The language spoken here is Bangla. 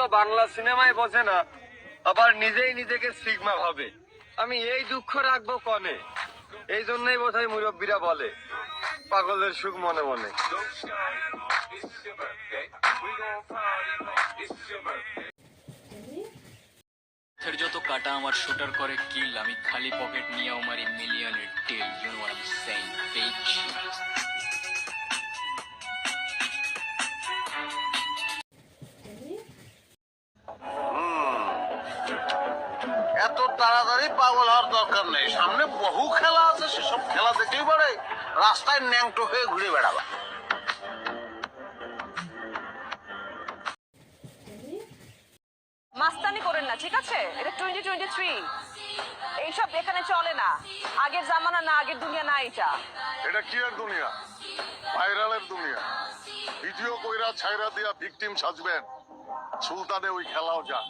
তো বাংলা সিনেমায় বোঝে না, আবার নিজেই নিজেকে সিগমা ভাবে। আমি এই দুঃখ রাখব কনে? এই জন্যই বোধহয় মুরব্বীরা বলে পাগলের সুখ মনে মনে। যত কাটা আমার শুটার করে কিল, আমি খালি পকেট নিয়ে আমার মিলিয়নের tell you know what I am এত তাড়াতাড়ি পাগল হওয়ার দরকার নেই। সামনে বহু খেলা আছে সেসব খেলা দেখেই পারে রাস্তায় ন্যাংটো হয়ে ঘুরে বেড়াবা। মাস্তানি করেন না ঠিক আছে? এটা টোয়েন্টি টোয়েন্টি থ্রি এইসব এখানে চলে না। আগের জামানা না আগের দুনিয়া না এটা এটা কি এর দুনিয়া? ভাইরালের দুনিয়া। ভিডিও কইরা ছাইরা দিয়া ভিকটিম সাজবেন। সুলতানে ওই খেলাও যান